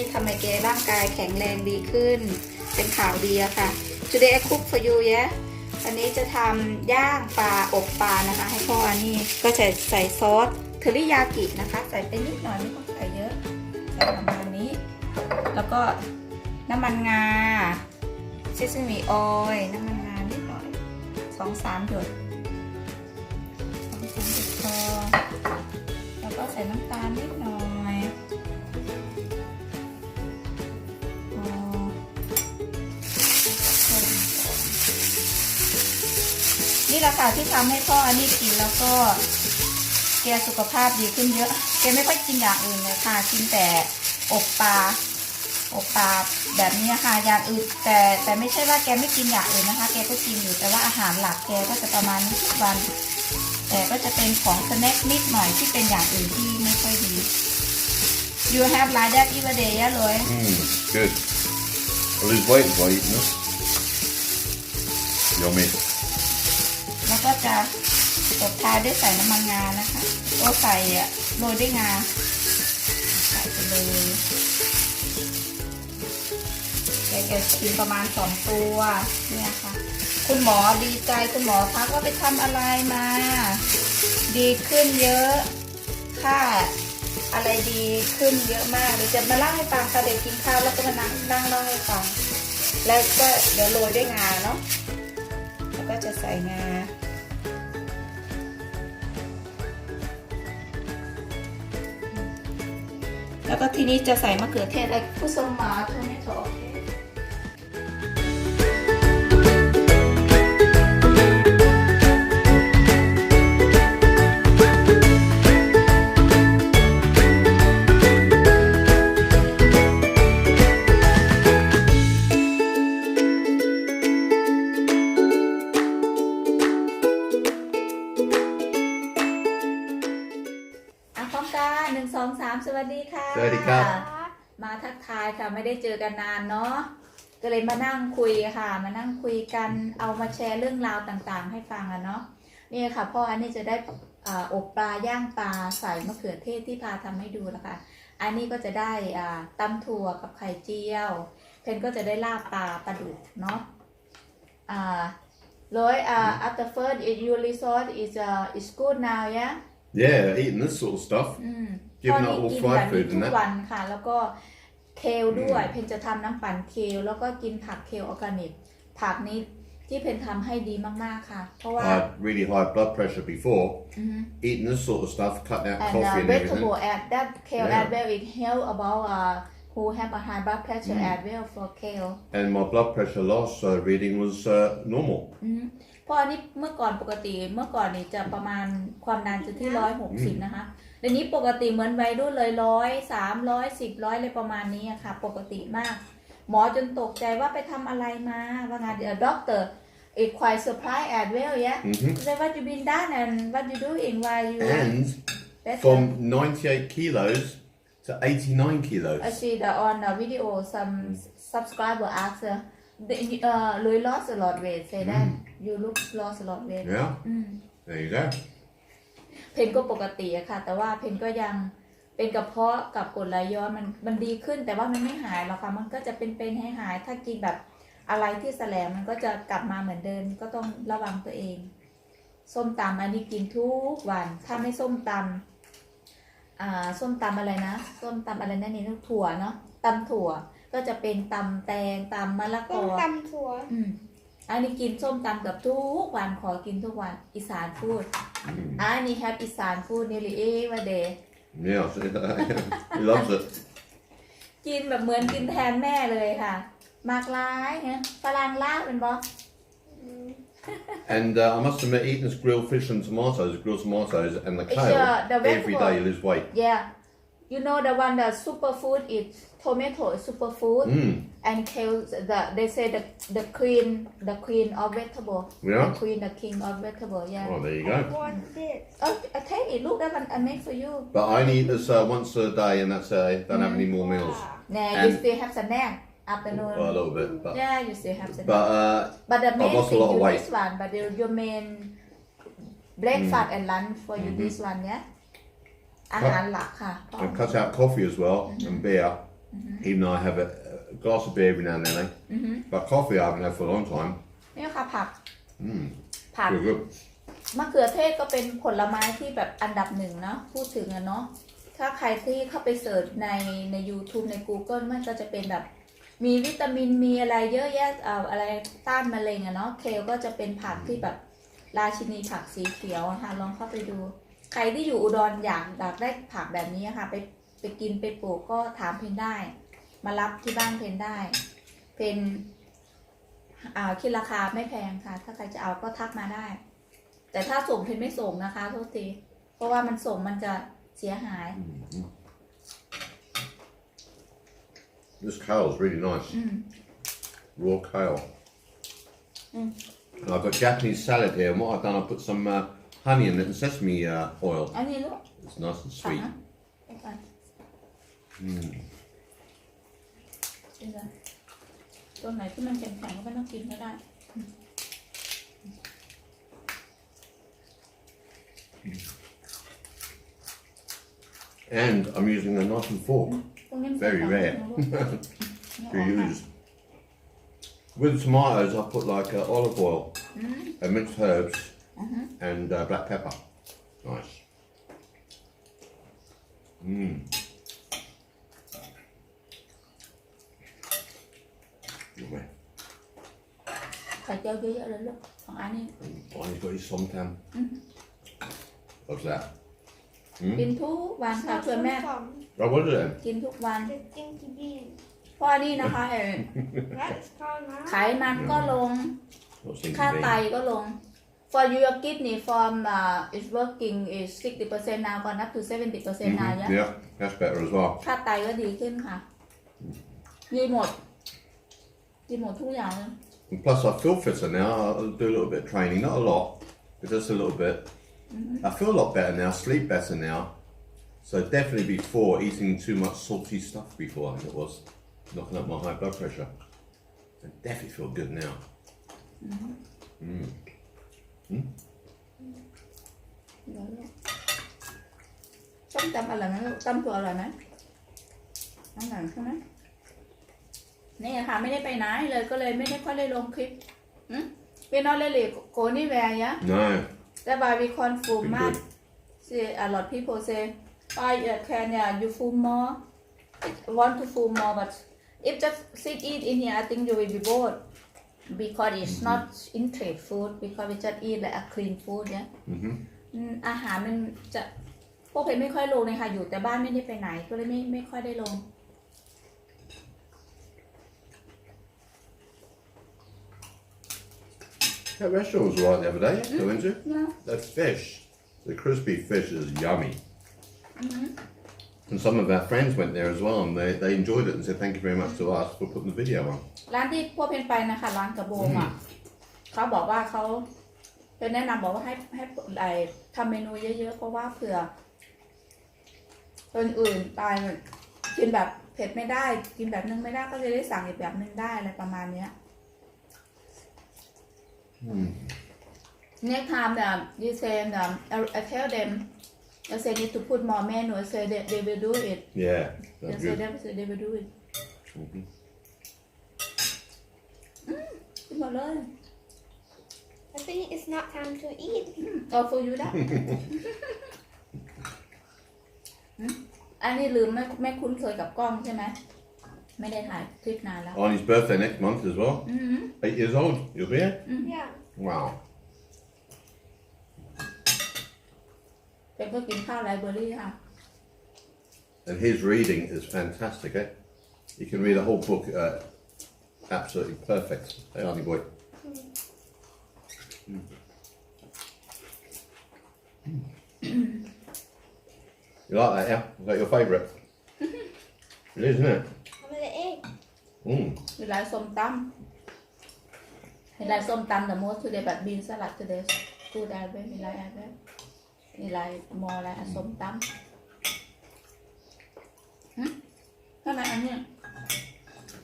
พ่อนี่ทำไมแกร่างกายแข็งแรงดีขึ้น เป็นข่าวดีอะค่ะ Today I cook for you yeah อันนี้จะทำย่างปลาอบปลานะคะ ให้พ่ออันนี้ก็จะใส่ซอสเทริยากินะคะ ใส่ไปนิดหน่อยไม่ต้องใส่เยอะใส่ประมาณนี้ แล้วก็น้ำมันงาซิซมิออยน้ำมันงานิดหน่อยสองสามหยดสองสามหยดพอแล้วก็ใส่น้ำตาลนิดหน่อย นี่แหละค่ะที่ทำให้พ่ออันนี้กินแล้วก็แกสุขภาพดีขึ้นเยอะ แกไม่ค่อยกินอย่างอื่นเลยค่ะ กินแต่อบปลา อบปลาแบบนี้ค่ะ อย่างอื่นแต่แต่ไม่ใช่ว่าแกไม่กินอย่างอื่นนะคะ แกก็กินอยู่ แต่ว่าอาหารหลักแกก็จะประมาณนี้ทุกวัน แต่ก็จะเป็นของสแน็คนิดหน่อยที่เป็นอย่างอื่นที่ไม่ค่อยดี You have like that every day ยะเลย Mm, good. I lose weight by eating this. Yummy. แล้วก็จะตบท้ายด้วยใส่น้ำมันงานะคะก็ใส่อะโรยด้วยงา ใส่ไปเลยแกจะกินประมาณสองตัวเนี่ยค่ะ คุณหมอดีใจคุณหมอทักว่าไปทำอะไรมา ดีขึ้นเยอะค่าอะไรดีขึ้นเยอะมากเดี๋ยวจะมาเล่าให้ฟังค่ะเดี๋ยวกินข้าวแล้วก็มานั่งนั่งเล่าให้ฟังแล้วก็เดี๋ยวโรยด้วยงาเนาะแล้วก็จะใส่งา แล้วก็ทีนี้จะใส่มะเขือเทศอะไรผู้สมมาโทเมโตโอ ทักทายค่ะ ไม่ได้เจอกันนานเนาะก็เลยมานั่งคุยค่ะ มานั่งคุยกันเอามาแชร์เรื่องราวต่างๆ ให้ฟังอะเนาะนี่ค่ะพ่ออันนี้จะได้อ่าอบปลาย่างปลาใส่มะเขือเทศที่พาทำให้ดูแล้วค่ะ อันนี้ก็จะได้อ่าตำถั่วกับไข่เจียว เพนก็จะได้ลาบปลาปลาดุกเนาะอ่าร้อยอ่า after first your resort is uh, is good now yeah Yeah, eating this sort of stuff. อืม Given พ่อ that นี่ all กิน fried แบบนี้ food ทุ and ก that. วันค่ะแล้วก็ เคลด้วย เพนจะทำน้ำปั่นเคลแล้วก็กินผักเคลออร์แกนิก ผักนี้ที่เพนทำให้ดีมาก ๆ ค่ะ เพราะว่า I had really high blood pressure before. อือฮึ Eating this sort of stuff, cutting out and uh, coffee and everything. vegetable add that kale Yeah. add well it help about uh, who have a high blood pressure Mm. add well for kale And my blood pressure last uh, reading was uh, normal. อืมเพราะอันนี้เมื่อก่อนปกติเมื่อก่อนนี่จะประมาณความดันจะที่ร้อยหกสิบนะคะ เดี๋ยวนี้ปกติเหมือนวัยรุ่นเลยร้อยสามร้อยสิบร้อยเลยประมาณนี้อะค่ะ ปกติมาก หมอจนตกใจว่าไปทำอะไรมา ว่างานเดี๋ยวด็อกเตอร์ it quite surprise as well yeah hmm say what you been done and what you doing while you And better from 98 kilos to 89 kilos. I see the on the video some subscriber ask uh, the, uh, Louis lost a lot weight say that you look lost a lot weight Yeah, อืม there you go. เพนก็ปกติอะค่ะ แต่ว่าเพนก็ยังเป็นกระเพาะกับกรดไหลย้อนมันมันดีขึ้น แต่ว่ามันไม่หายหรอกค่ะ มันก็จะเป็นเป็นให้หาย ถ้ากินแบบอะไรที่แสลงมันก็จะกลับมาเหมือนเดิมก็ต้องระวังตัวเอง ส้มตำอันนี้กินทุกวัน ถ้าไม่ส้มตำอ่าส้มตำอะไรนะส้มตำอะไรนั่นนี่ถั่วเนาะตำถั่วก็จะเป็นตำแตงตำมะละกต้มอตำถั่ว อืม อันนี้กินส้มตำกับทุกวันขอกินทุกวันอีสานพูดอันนี้แฮปอีสานพูด nearly every day Yeah, he loves it. กินแบบเหมือนกินแทนแม่เลยค่ะ มากร้ายเนี่ยฝรั่งลากเป็นบอ And uh, I must admit, eating this grilled fish and tomatoes, grilled tomatoes, and the It's, kale uh, the every vegetable. day you lose weight. yeah you know the one the superfood is tomato superfood mm. and kale the they say the the queen the queen of vegetable yeah. the queen the king of vegetable yeah well there you go I want this oh, Okay, look that one I made for you but I only eat this uh, once a day and that's uh, don't mm. have any more meals mm. yeah and you still have some snack afternoon well, a little bit but yeah you still have some. but uh, but the main thing you this one but your, main breakfast mm. and lunch for you mm -hmm. this one yeah อาหารหลักค่ะ I cut out coffee as well and beer. Even though I have a, a glass of beer every now and then, eh? But coffee I haven't had for a long time. นี่ค่ะผักผัก Good, good. มะเขือเทศก็เป็นผลไม้ที่แบบอันดับหนึ่งเนาะพูดถึงอะเนาะถ้าใครที่เข้าไปเสิร์ชในใน YouTube ใน Google มันก็จะเป็นแบบ มีวิตามินมีอะไรเยอะแยะเอ่ออะไรต้านมะเร็งอะเนาะเคลก็จะเป็นผักที่แบบราชินีผักสีเขียวอะค่ะลองเข้าไปดู ใครที่อยู่อุดรอยากอยากได้ผักแบบนี้อะค่ะ ไปไปกินไปปลูกก็ถามเพนได้ มารับที่บ้านเพนได้ เพนอ่าคิดราคาไม่แพงค่ะ ถ้าใครจะเอาก็ทักมาได้ แต่ถ้าส่งเพนไม่ส่งนะคะโทษทีเพราะว่ามันส่งมันจะเสียหาย This kale's really nice. Raw kale. And I've got Japanese salad here, and what I've done, I put some uh, honey in it and sesame uh, oil. อันนี้ลูก It's nice and ผัก sweet. นะเอาไปกินเลยตัวไหนที่มันแข็งๆก็ไม่ต้องกินก็ได้ And I'm using a knife and fork ตรงนี้มัน Very แข็ง rare. ๆนะลูก to use. With tomatoes, I put like uh, olive oil, and mixed herbs, and uh, black pepper. Nice. Mmm. Yummy. ไข่เจียวเยอะๆเลยลูกของอันนี้ Oh, you've got your somtam. What's that? กินทุกวันค่ะชวนแม่ Oh, what is it? กินทุกวัน The stinky bean. เพราะอันนี้นะคะเออ That's called ไขมันก็ลง Not stinky ค่าไต bean. ก็ลง for your kidney from uh, is working is 60% now gone up to 70% now Mhm, yeah Yeah, that's better as well. ค่าไตก็ดีขึ้นค่ะดีหมดดีหมดทุกอย่างเลย And plus, I feel fitter now. I'll do a little bit of training, not a lot, but just a little bit. I feel a lot better now, sleep better now. So definitely before eating too much salty stuff before, I think it was knocking up my high blood pressure. I definitely feel good now. เ ดี๋ยวลูกต้มตำอร่อยไหมลูกต้มตัวอร่อยไหมอร่อยใช่ไหมนี่ค่ะ ไม่ได้ไปไหนเลยก็เลยไม่ได้ค่อยได้ลงคลิปอืมเป็นนอเลยเลยโกนี่แวร์ยะ No, แต่บาร์บีคอนฟูม Been มาก good. See, a lot of people say, I uh, can yeah, you fool more. Want to fool more, but if just sit eat in here, I think you will be bored because it's not interest food because we just eat like a clean food, yeah. อืมอาหารมันจะพวกเพนไม่ค่อยลงเลยค่ะ อยู่แต่บ้านไม่ได้ไปไหนก็เลยไม่ไม่ค่อยได้ลง that restaurant was alright the other day. I went to. Yeah. The fish, the crispy fish is yummy. And some of our friends went there as well, and they, they enjoyed it and said thank you very much to us for putting the video on. ร้านที่พวกเพนไปนะคะร้านกระโบงอะเขาบอกว่าเขาเป็นแนะนำบอกว่าให้ให้ไอทำเมนูเยอะๆเพราะว่าเผื่อคนอื่นไปกินแบบเผ็ดไม่ได้ กินแบบนึงไม่ได้ก็จะได้สั่งอีกแบบนึงได้อะไรประมาณเนี้ย Next time that you say um, I, I tell them I say need to put more menu I say that they will do it Yeah, I that's say good. them say they will do it อืมกินหมดเลย I think it's not time to eat. เอา for you ได้หืมอันนี้ลืมไม่ไม่คุ้นเคยกับกล้องใช่ไหม ไม่ได้ถ่ายคลิปนานแล้ว On his birthday next month as well. อืม Eight years old. You'll be here? Yeah. Wow. เป็นก็กินข้าวไลบรารีค่ะ And his reading is fantastic, eh? You can read a whole book uh, absolutely perfect. Hey, Arnie boy. Mm. You like that, yeah? Is that your favourite? it is, isn't it? How about the egg? Mm. มีลายส้มตำมีลายส้มตำแต่ most today but bean salad today two that way มีลาย อะไรมีลายมอลายส้มตำหึทำไมอันเนี้ย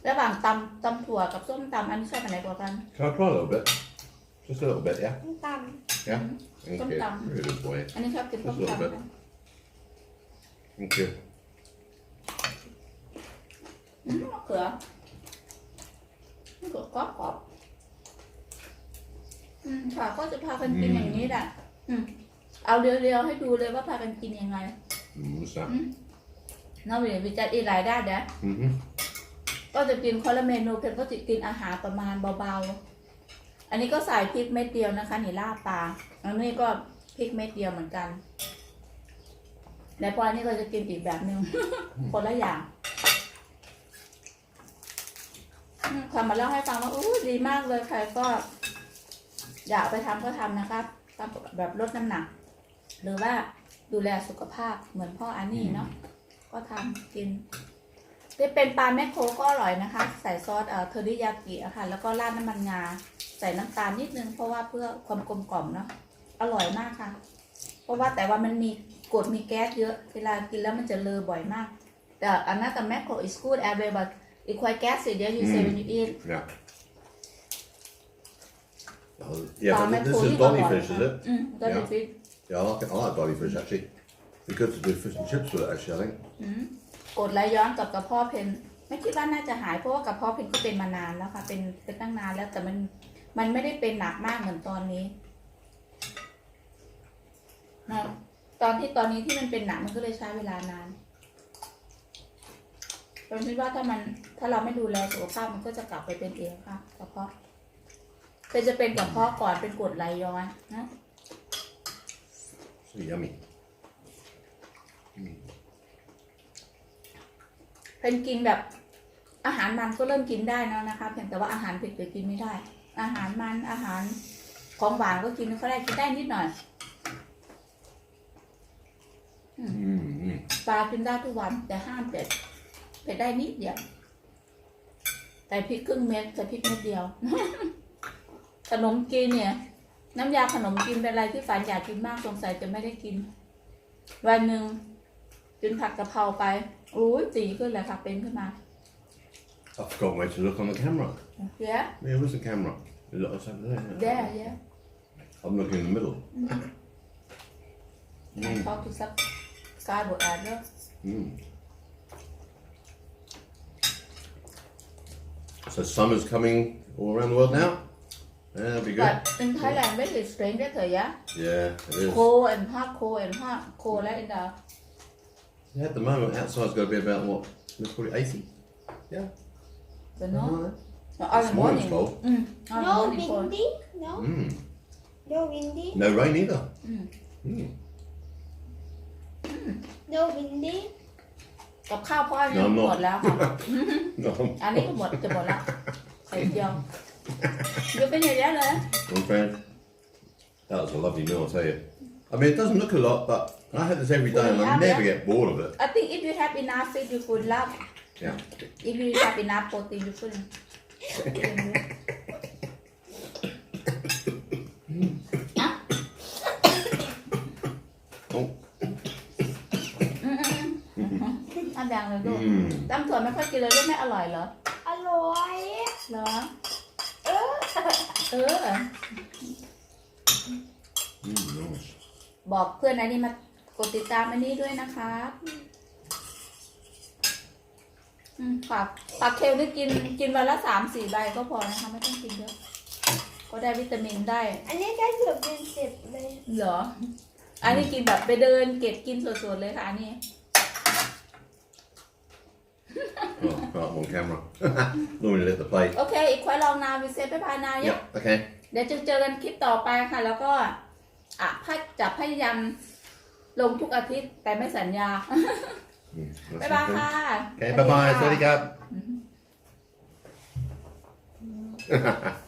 ระหว่างตำตำถั่วกับส้มตำอันนี้ชอบอันไหนกว่ากัน Can I try a little bit? Just a little bit, yeah? I'm done. Yeah? Thank you. Sometimes. Really good boy. อันนี้ชอบกินส้ม Just a little ตำ bit. Thank you. อืมมะเขือมะเขือกรอบกรอบอืมค่ะก็จะพากันกินอย่างนี้แหละอืม เอาเรียวๆให้ดูเลยว่าพากันกินยังไง Mm, what's that? นอกจากวิจัดอีกหลายด้านนะ Mm-hmm. ก็จะกินคนละเมนูเพนก็จะกินอาหารประมาณเบาๆ อันนี้ก็ใส่พริกเม็ดเดียวนะคะนี่ลาบปลา อันนี้ก็พริกเม็ดเดียวเหมือนกัน แล้วพออันนี้ก็จะกินอีกแบบหนึ่ง คนละอย่างอืมความมาเล่าให้ฟังว่าอู้ดีมากเลยใครก็ อยากเอาไปทำก็ทำนะคะทำแบบลดน้ำหนัก หรือว่าดูแลสุขภาพเหมือนพ่ออันนี้เนาะก็ทำกินจะเป็นปลาแมคโครก็อร่อยนะคะ ใส่ซอสเอ่อเทอริยากิอะค่ะ แล้วก็ราดน้ำมันงา ใส่น้ำตาลนิดนึงเพราะว่าเพื่อความกลมกล่อมเนาะอร่อยมากค่ะ เพราะว่าแต่ว่ามันมีกรดมีแก๊สเยอะ เวลากินแล้วมันจะเลอบ่อยมาก แต่อันนั้นกับแมคโคร is good as well but it quite gassy yeah you say when you eat Yeah. Oh, yeah, ปลา but แมค this โคร is ที่อร่อย dolly fish, is it? อืม dolly Yeah. fish Yeah, I like it. I like dolly fish actually. Be good to do fish and chips with it actually. I think. อืมกดไหลย้อนกับกระเพาะเพนไม่คิดว่าน่าจะหายเพราะว่ากระเพาะเพนก็เป็นมานานแล้วค่ะ เป็นเป็นตั้งนานแล้วแต่มันมันไม่ได้เป็นหนักมากเหมือนตอนนี้นะตอนที่ตอนนี้ที่มันเป็นหนักมันก็เลยใช้เวลานานผมคิดว่าถ้ามันถ้าเราไม่ดูแลสุขภาพมันก็จะกลับไปเป็นเองค่ะกระเพาะเป็นจะเป็นกระเพาะก่อนเป็นกรดไหลย้อนนะ So yummy. เป็นกินแบบอาหารมันก็เริ่มกินได้แล้วนะคะ เพียงแต่ว่าอาหารเผ็ดๆกินไม่ได้ อาหารมันอาหารของหวานก็กินก็ได้กินได้นิดหน่อย Mm-hmm. ปลากินได้ทุกวันแต่ห้ามเผ็ดเผ็ดได้นิดเดียวใส่พริกครึ่งเม็ดใส่พริกเม็ดเดียว ขนมกินเนี่ย น้ำยาขนมกินเป็นอะไรที่ฝันอยากกินมากสงสัยจะไม่ได้กิน วันหนึ่งกินผัดกะเพราไปอุ้ยตีขึ้นเลยค่ะเป็นขึ้นมา I forgot where to look on the camera. เดี๋ยว Yeah, where's the camera? It looks over there. isn't it? เดี๋ยวเดี๋ยว I'm looking in the middle. I talk to subscribe or other. Mm. So summer's coming all around the world now. Yeah, that'll be good. But in Thailand, very strange that thời yeah. Yeah, it is. Cold and hot, cold and hot, cold like in the Yeah, at the moment, outside's got to be about what? Let's call it 80. Yeah. the no. Something like No, early This morning's morning. cold. Mm, early No morning cold. windy. No. that. Mm. No windy. No rain either. Mm. Mm. No windy. กับข้าวพ่อเนี่ย No, I'm หมด not. แล้วค่ะ no. อันนี้ก็หมดจะหมดแล้วใส่เดียว เดี๋ยวเป็นอย่างนี้เลย One friend. That was a lovely meal, I'll tell you. I mean, it doesn't look a lot, but I have this every day and I Yeah, never yeah. get bored of it. I think if you have enough food you could love Yeah. if you have enough protein you could อ่ะ Oh. อันดังเลยลูก Mm. ตำถั่วไม่ค่อยกินเลยลูกไม่อร่อยเหรอ Alloy. เหรอ Uh, เออ Mm, nice. บอกเพื่อนอันนี้มากดติดตามอันนี้ด้วยนะครับอืมค่ะปลาเคลนี่กินกินวันละสามสี่ใบก็พอนะคะไม่ต้องกินเยอะก็ได้วิตามินได้ อันนี้ได้เกือบเป็นสิบเลย เหรอ อันนี้กินแบบไปเดินเก็บกินสดๆเลยค่ะอันนี้ Oh, right, on camera. Normally let the plate. โอเคอีกควายลองนาวิเซฟไปพายนาเนี่ย Yep, okay. เดี๋ยวจะเจอกันคลิปต่อไปค่ะ แล้วก็อะพยจะพยายามลงทุกอาทิตย์แต่ไม่สัญญา Mm, that's บ๊ายบาย okay. ค่ะ Okay, bye bye. สวัสดีครับ